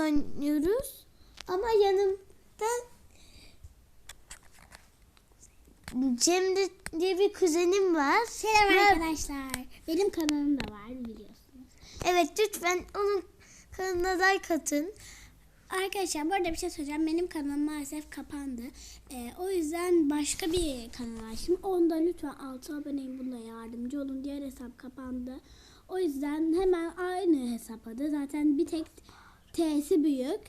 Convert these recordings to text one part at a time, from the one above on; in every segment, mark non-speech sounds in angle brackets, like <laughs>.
Oynuyoruz. Ama yanımda Cem de- diye bir kuzenim var. Selam Ve- arkadaşlar. Benim kanalım da var biliyorsunuz. Evet lütfen onun kanalına like atın. Arkadaşlar bu arada bir şey söyleyeceğim. Benim kanalım maalesef kapandı. Ee, o yüzden başka bir kanal açtım. Onda lütfen 6 aboneyim bunda yardımcı olun. Diğer hesap kapandı. O yüzden hemen aynı hesap adı. Zaten bir tek T'si büyük.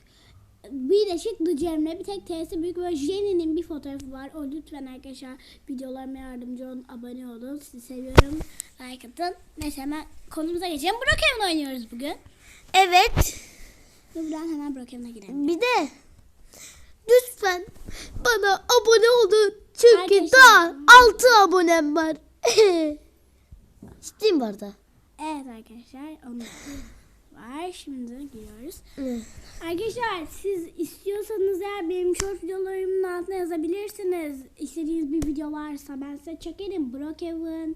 Birleşik The Cemre bir tek T'si büyük ve Jenny'nin bir fotoğrafı var. O lütfen arkadaşlar videolarıma yardımcı olun. Abone olun. Sizi seviyorum. Like atın. Neyse hemen konumuza geçelim. Brookhaven oynuyoruz bugün. Evet Ve buradan hemen Brookhaven'a girelim. bir de lütfen bana abone olun. Çünkü Arkadaşlar- daha 6 abonem var. Ciddiyim bu arada. Evet arkadaşlar onlar var. Şimdi giriyoruz. Arkadaşlar siz istiyorsanız eğer benim short videolarımın altına yazabilirsiniz. İstediğiniz bir video varsa ben size çekerim. Brookhaven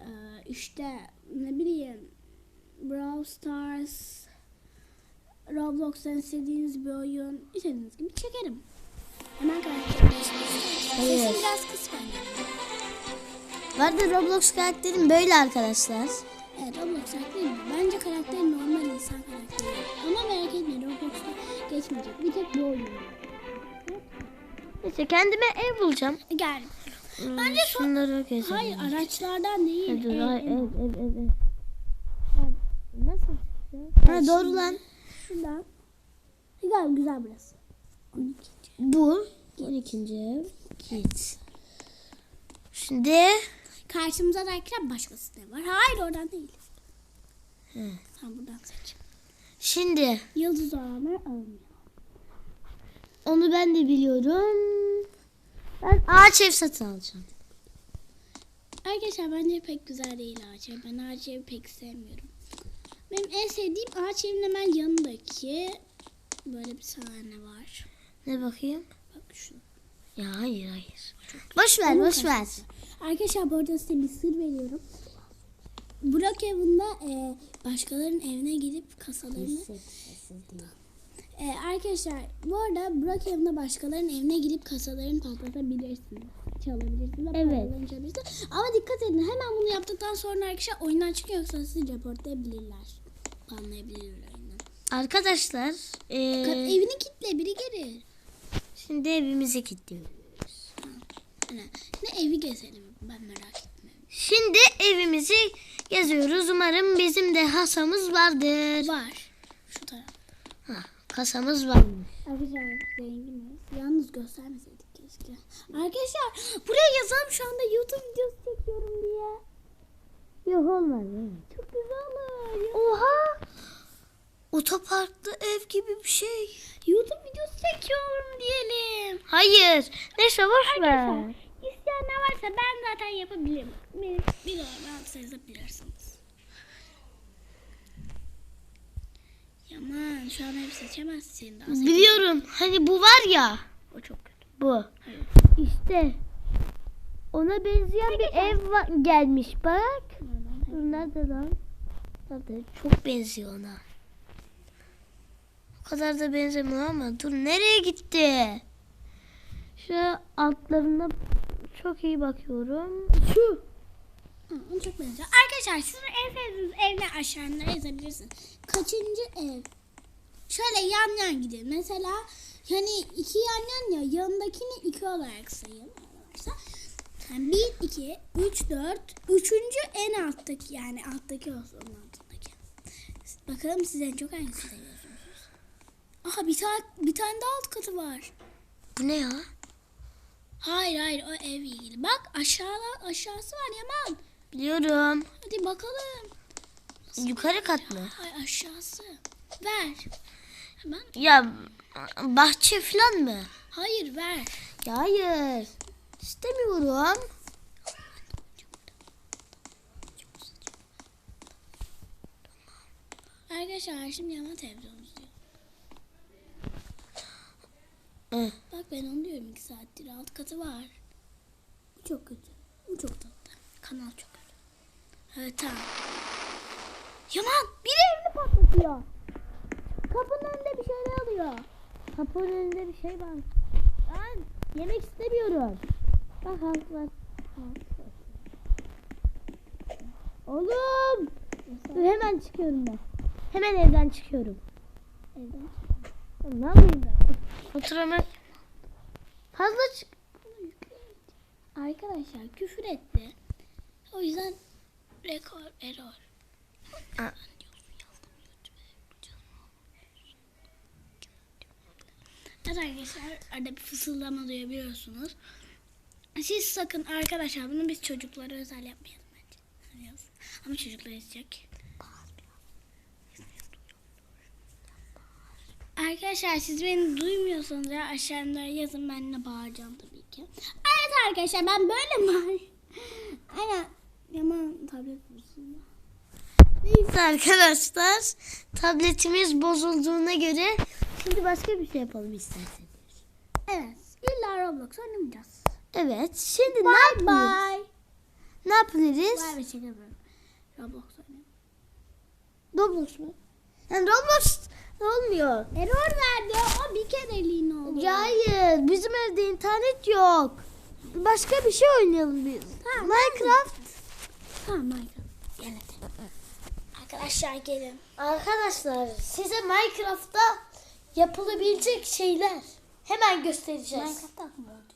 eee, işte ne bileyim Brawl Stars Roblox'tan istediğiniz bir oyun istediğiniz gibi çekerim. Hemen karakter Hayır. Sesim biraz kısmen. Vardı Roblox karakterim böyle arkadaşlar. Evet Roblox mi? Bence karakteri normal insan karakteri. Ama merak etmeyin Roblox'ta geçmeyecek. Bir tek bu oyun. Neyse kendime ev bulacağım. Gel. Hmm, Bence so- Şunları gezelim. Hayır araçlardan değil. Dur, ev- ev. ev, ev, ev, ev. Nasıl? Ha, doğru lan. Şuradan. Güzel güzel burası. 12. Bu. 12. ev. Git. Şimdi Karşımıza da ekran başkası ne var? Hayır oradan değil. Hı. Ha buradan seç. şimdi Yıldız olanlar alınmıyor. onu ben de biliyorum. Ben ağaç ev satın alacağım. Arkadaşlar bence pek güzel değil ağaç ev. Ben ağaç evi pek sevmiyorum. Benim en sevdiğim ağaç evin hemen yanındaki böyle bir sahne var. Ne bakayım? Bak şu. Ya hayır hayır. Boş ver boş ver. karşısı. Arkadaşlar bu arada size bir sır veriyorum. Burak evinde e, başkalarının evine gidip kasalarını... E, arkadaşlar bu arada Burak evinde başkalarının evine gidip kasalarını patlatabilirsiniz. Çalabilirsiniz. ve Evet. çalabilirsiniz. Ama dikkat edin hemen bunu yaptıktan sonra arkadaşlar oyundan çıkıyor yoksa sizi reportlayabilirler. Banlayabilirler oyundan. Arkadaşlar Ka- eee, evini kitle biri gelir. şimdi evimizi kilitliyoruz. Ne evi gezelim ben merak etmiyorum. Şimdi evimizi geziyoruz. Umarım bizim de hasamız vardır. Var. Şu taraf. Ha, kasamız varmış. Arkadaşlar zenginiz. Yalnız göstermeseydik keşke. Arkadaşlar buraya yazalım şu anda YouTube videosu çekiyorum diye. Yok olmaz. Çok güzel olur. Oha! Otoparkta ev gibi bir şey. YouTube videosu çekiyorum diyelim. Hayır. Neyse boş ver. Arkadaşlar isteyenler varsa ben zaten yapabilirim. Benim videolarımı altı yazabilirsiniz. Yaman şu an hep seçemezsin. Daha Biliyorum. Hani bu var ya. O çok kötü. Bu. Hayır. İşte. Ona benzeyen bir ev va- gelmiş bak. Nerede lan? Nerede? Çok benziyor ona. O kadar da benzemiyor ama dur nereye gitti? Şu altlarına çok iyi bakıyorum. Şu. Hı, çok benziyor. Arkadaşlar sizin en sevdiğiniz evler aşağıya yazabilirsiniz. Kaçıncı ev? Şöyle yan yan gidin. Mesela yani iki yan yan ya yanındakini iki olarak sayın arkadaşlar. Yani bir, iki, üç, dört. Üçüncü en alttaki yani alttaki olsun onun altındaki. Bakalım siz en çok hangisini seviyorsunuz? Aha bir tane bir tane daha alt katı var. Bu ne ya? Hayır hayır o ev ilgili. Bak aşağıda aşağısı var Yaman. Biliyorum. Hadi bakalım. Yukarı kat mı? Ay aşağısı. Ver. Hemen. Ya bahçe falan mı? Hayır ver. Ya hayır. İstemiyorum. Arkadaşlar şimdi yaman televizyon izliyor. Bak ben onu diyorum iki saattir alt katı var. Bu çok kötü. Bu çok tatlı. Kanal çok kötü. Evet tamam. Yaman biri evini patlatıyor. Kapının önünde oluyor? Kapının önünde bir şey var. Ben yemek istemiyorum. Bak halk var. Oğlum. Dur hemen çıkıyorum ben. Hemen evden çıkıyorum. Evden. Ne yapayım ben? Otur hemen. Fazla çık. Arkadaşlar küfür etti. O yüzden rekor error. Aa. Evet arkadaşlar arada bir fısıldama duyabiliyorsunuz. Siz sakın arkadaşlar bunu biz çocuklara özel yapmayalım bence. Ama çocuklar izleyecek. Arkadaşlar siz beni duymuyorsanız ya aşağıda yazın ben de bağıracağım tabii ki. Evet arkadaşlar ben böyle bağırıyorum. <laughs> Aynen. Yaman tablet bozuldu. Neyse arkadaşlar. Tabletimiz bozulduğuna göre şimdi başka bir şey yapalım isterseniz. Evet. İlla Roblox oynamayacağız. Evet. Şimdi ne Bye yapalım? bye. Ne? Vay be şaka yapıyorum. Roblox oynayalım. Roblox mu? Yani Roblox olmuyor. Error verdi. O bir kereliğine oldu. Ya hayır. Bizim evde internet yok. Başka bir şey oynayalım biz. Tamam, Minecraft. Tamam Minecraft. Gel hadi. Arkadaşlar gelin. Arkadaşlar size Minecraft'ta yapılabilecek şeyler hemen göstereceğiz. Minecraft'ta mı oldu?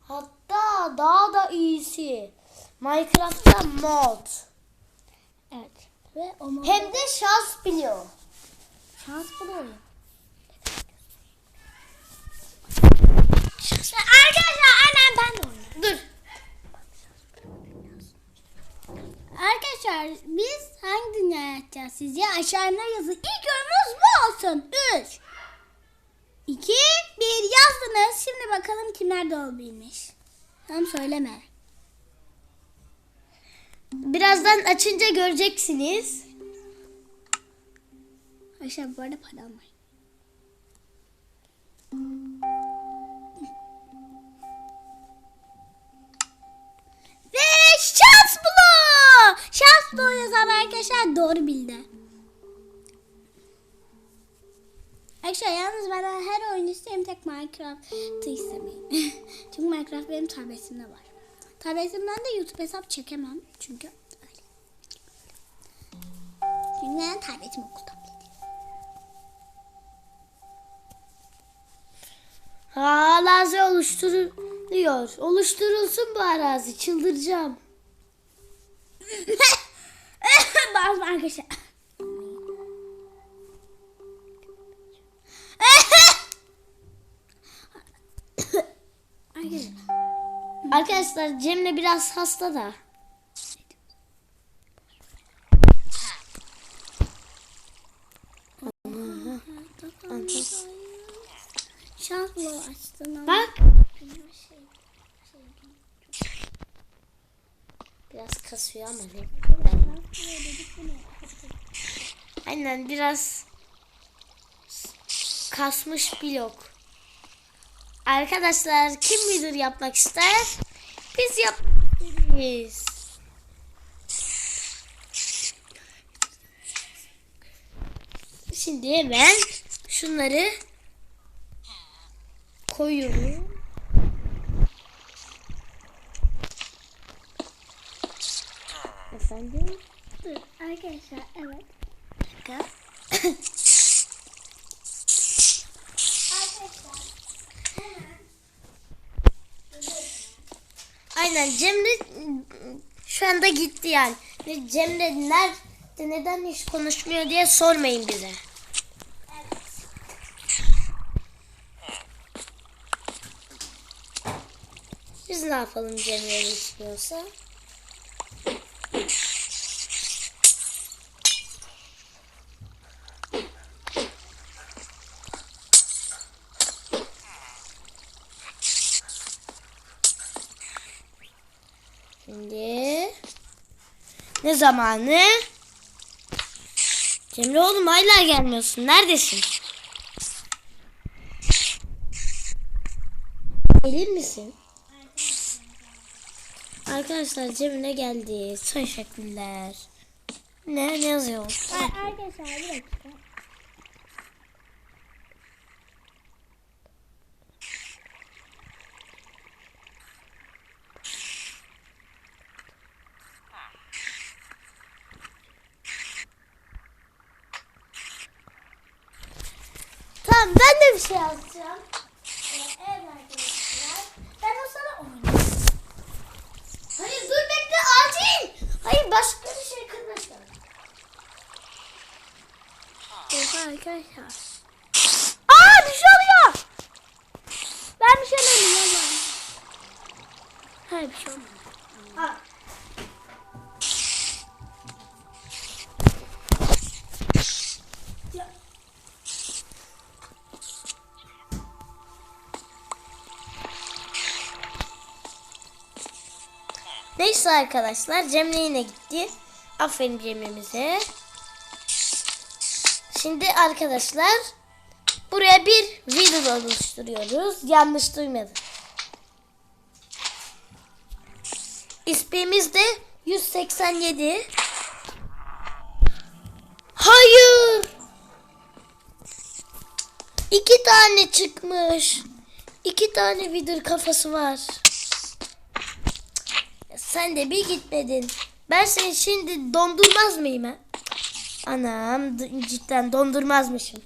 Hatta daha da iyisi. Minecraft'ta mod. Evet. Ve mod- Hem de şans biliyor. şans buluyor. Arkadaşlar annem ben de. Dur. Arkadaşlar biz hangi dünya yapacağız sizce? Aşağıya yazın. İlk yorumumuz bu olsun. 3 2 1 yazdınız. Şimdi bakalım kimler doğru bilmiş. Tamam söyleme. Birazdan açınca göreceksiniz. Arkadaşlar bu arada para almayın. Ve şans bulu. Şans bulu yazan arkadaşlar doğru bildi. Arkadaşlar yalnız ben her oyun isterim tek Minecraft'ı istemeyin. <laughs> Çünkü Minecraft benim tabletimde var. Tabletimden de YouTube hesap çekemem. Çünkü öyle. Çünkü ben tabletim okul tableti. Arazi oluşturuluyor. Oluşturulsun bu arazi. Çıldıracağım. <laughs> Bazı. Arkadaşlar. Arkadaşlar Cemre biraz hasta da. Bu açtın. Bak. Biraz kasıyor ama ne? Aynen biraz kasmış blok. Arkadaşlar kim bilir yapmak ister? Biz yapmayız. Şimdi hemen şunları koyuyorum. Efendim? Dur arkadaşlar evet. Dakika. Arkadaşlar Aynen Cemre şu anda gitti yani. Cemre nerede neden hiç konuşmuyor diye sormayın bize. Biz ne yapalım Cemre istiyorsa? Şimdi ne zamanı? Cemre oğlum hala gelmiyorsun. Neredesin? Gelir misin? Arkadaşlar Cemre geldi. Teşekkürler. Ne, ne yazıyor? Arkadaşlar bir dakika. Tamam ben de bir şey alacağım. Ee, evet arkadaşlar. Ben o sana oynayayım. Hayır dur bekle acil. Hayır başka bir şey kırmışlar. Oha arkadaşlar. Aa bir şey oluyor. Ben bir şey alayım. Hayır bir şey olmadı. Ha. Neyse arkadaşlar Cemre yine gitti. Aferin Cemre'mize. Şimdi arkadaşlar buraya bir video oluşturuyoruz. Yanlış duymadım. İsmimiz de 187. Hayır. İki tane çıkmış. İki tane vidır kafası var. Sen de bir gitmedin. Ben seni şimdi dondurmaz mıyım ha? Anam cidden dondurmazmışım.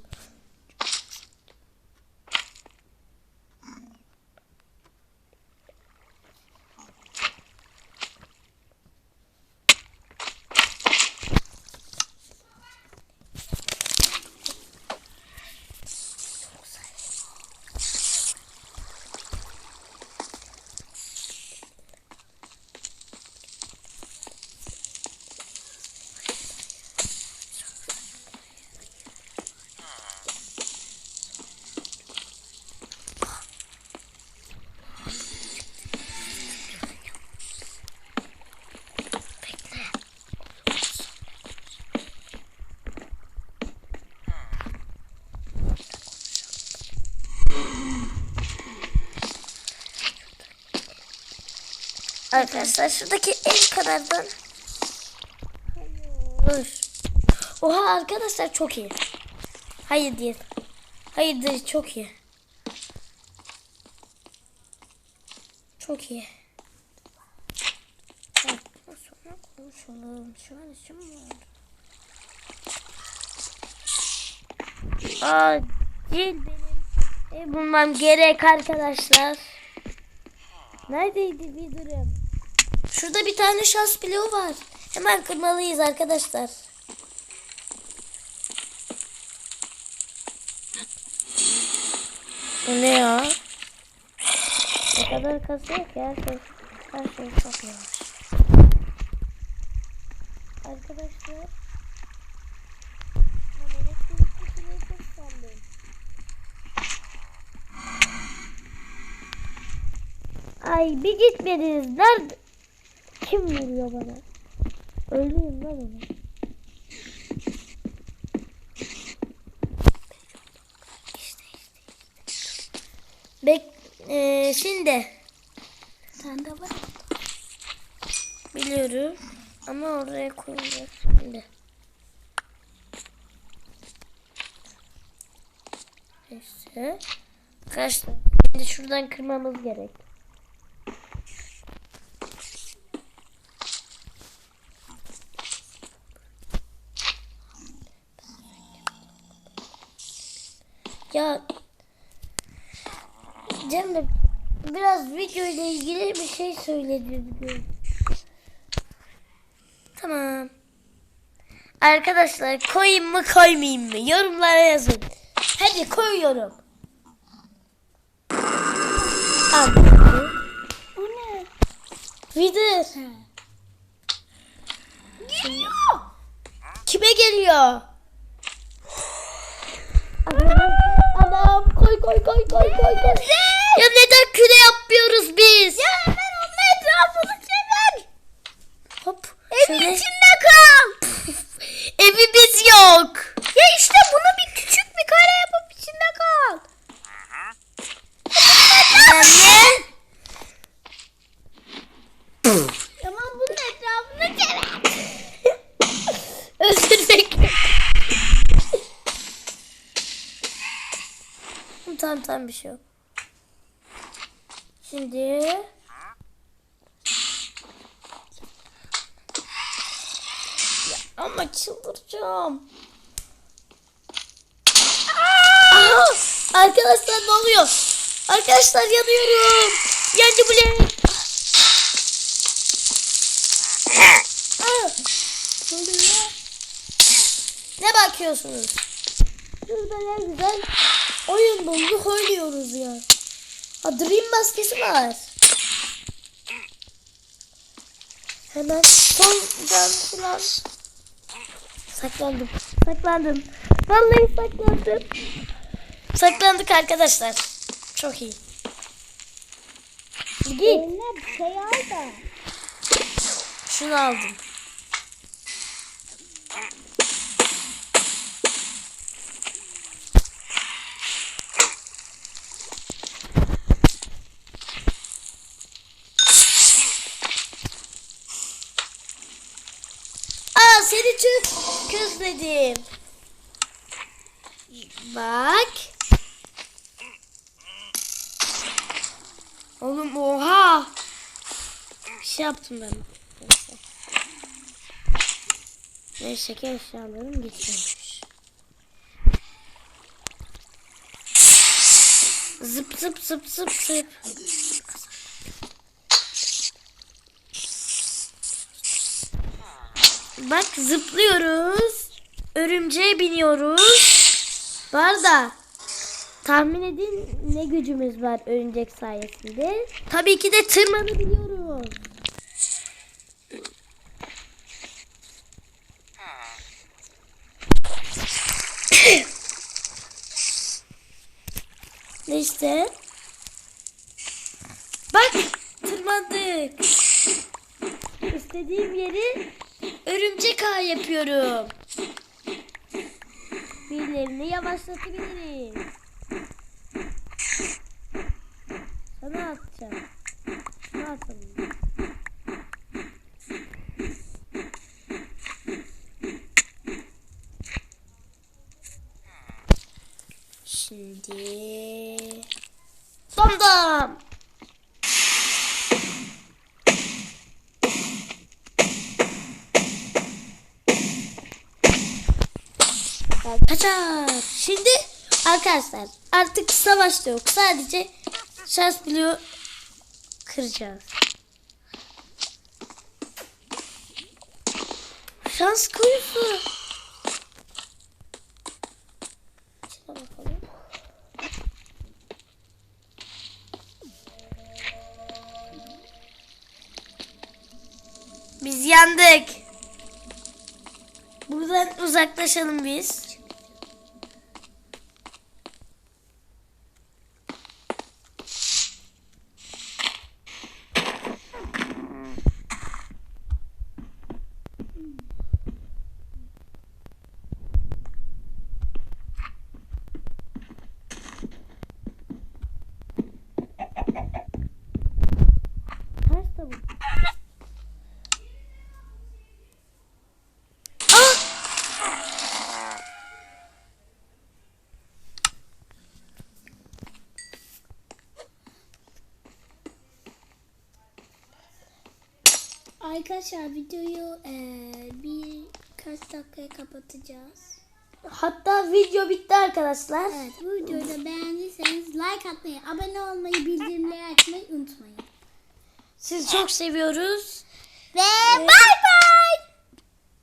Arkadaşlar şuradaki ev kadardan. Hayır. Oha arkadaşlar çok iyi. Hayır değil. Hayır değil çok iyi. Çok iyi. Sonra konuşalım. Şu an işim var. Acil benim ev bulmam gerek arkadaşlar. Neredeydi bir durum? Şurada bir tane şans bloğu var. Hemen kırmalıyız arkadaşlar. Bu ne ya? Ne kadar kasıyor ki her şey, her şey çok yavaş. Arkadaşlar. Ay bir gitmediniz. Nerede? Kim vuruyor bana? Öldürün lan onu. Bek eee, şimdi Sen de var. biliyorum ama oraya koyacağız şimdi. Neyse. Arkadaşlar şimdi şuradan kırmamız gerek. Ya Cemre biraz video ile ilgili bir şey söyledi bugün. Tamam. Arkadaşlar koyayım mı koymayayım mı? Yorumlara yazın. Hadi koyuyorum. Al. O ne? Vidir. Geliyor. Kime geliyor? Anam, anam koy koy koy koy koy koy. Ya neden küre yapmıyoruz biz? Ya hemen onun etrafını çevir. Hop. Evin şöyle. içinde kal. Evimiz yok. Ya işte bunu bir küçük bir kare yapıp içinde kal. Anne. Tamam bunun etrafını çevir. Özür dilerim. tamam tamam bir şey yok. Şimdi ya ama çıldıracağım. Aa! Arkadaşlar ne oluyor? Arkadaşlar yanıyorum. Yancı bile. Ne bakıyorsunuz? Şurada ne güzel oyun bulduk oynuyoruz ya. Ha Dream maskesi var. Hemen son can falan. Saklandım. Saklandım. Vallahi saklandım. Saklandık arkadaşlar. Çok iyi. Git. Eline bir şey al da. Şunu aldım. Aa seni çok közledim. Bak. Oğlum oha. Bir şey yaptım ben. Neyse. Neyse ki eşyalarım gitmemiş. Zıp zıp zıp zıp zıp. Bak zıplıyoruz. Örümceğe biniyoruz. Var da tahmin edin ne gücümüz var örümcek sayesinde. Tabii ki de tırmanabiliyoruz. Neyse. Bak tırmandık. İstediğim yeri örümcek ağ yapıyorum. Birilerini yavaşlatabilirim. Sana atacağım. Sana atalım. Şimdi... Domdom! Kaçar. Şimdi arkadaşlar artık savaş da yok. Sadece şans bloğu kıracağız. Şans kuyusu. Biz yandık. Buradan uzaklaşalım biz. Arkadaşlar videoyu eee birkaç dakikaya kapatacağız. Hatta video bitti arkadaşlar. Evet bu videoyu da beğendiyseniz like atmayı, abone olmayı, bildirimleri açmayı unutmayın. Sizi çok seviyoruz. Ve bay bay.